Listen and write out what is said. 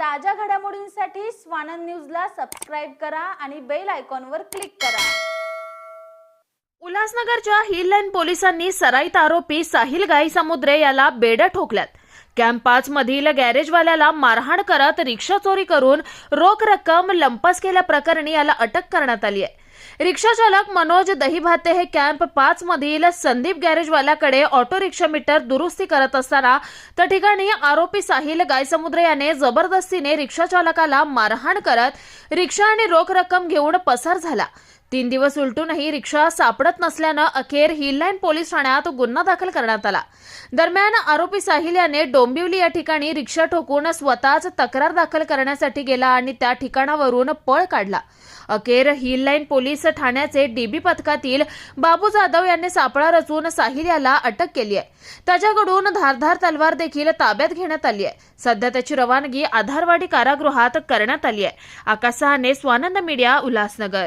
ताज्या घडामोडींसाठी स्वानंद न्यूजला सबस्क्राईब करा आणि बेल आयकॉनवर क्लिक करा. उल्हासनगरच्या हिल लाईन पोलिसांनी सराईत आरोपी साहिल गाई समुद्रे याला बेड्या ठोकल्यात. कॅम्प पाच मधील गॅरेजवाल्याला मारहाण करत रिक्षा चोरी करून रोख रक्कम लंपास केल्याप्रकरणी याला अटक करण्यात आली आहे. रिक्षाचालक मनोज दहीभाते हे कॅम्प पाच मधील संदीप गॅरेजवाल्याकडे ऑटो रिक्षा मीटर दुरुस्ती करत असताना त्या ठिकाणी आरोपी साहिल गायसमुद्रे याने जबरदस्तीने रिक्षा चालकाला मारहाण करत रिक्षा आणि रोख रक्कम घेऊन पसार झाला. तीन दिवस उलटूनही रिक्षा सापडत नसल्यानं अखेर हिललाईन पोलीस ठाण्यात गुन्हा दाखल करण्यात आला. दरम्यान आरोपी साहिल याने डोंबिवली या ठिकाणी रिक्षा ठोकून स्वतःच तक्रार दाखल करण्यासाठी गेला आणि त्या ठिकाणावरून पळ काढला. अखेर हिल लाईन पोलीस ठाण्याचे डीबी पथकातील बाबू जाधव यांनी सापळा रचून साहिल याला अटक केली आहे. त्याच्याकडून धारधार तलवार देखील ताब्यात घेण्यात आली आहे. सध्या त्याची रवानगी आधारवाडी कारागृहात करण्यात आली आहे. आकाश सहाने स्वानंद मीडिया उल्हासनगर.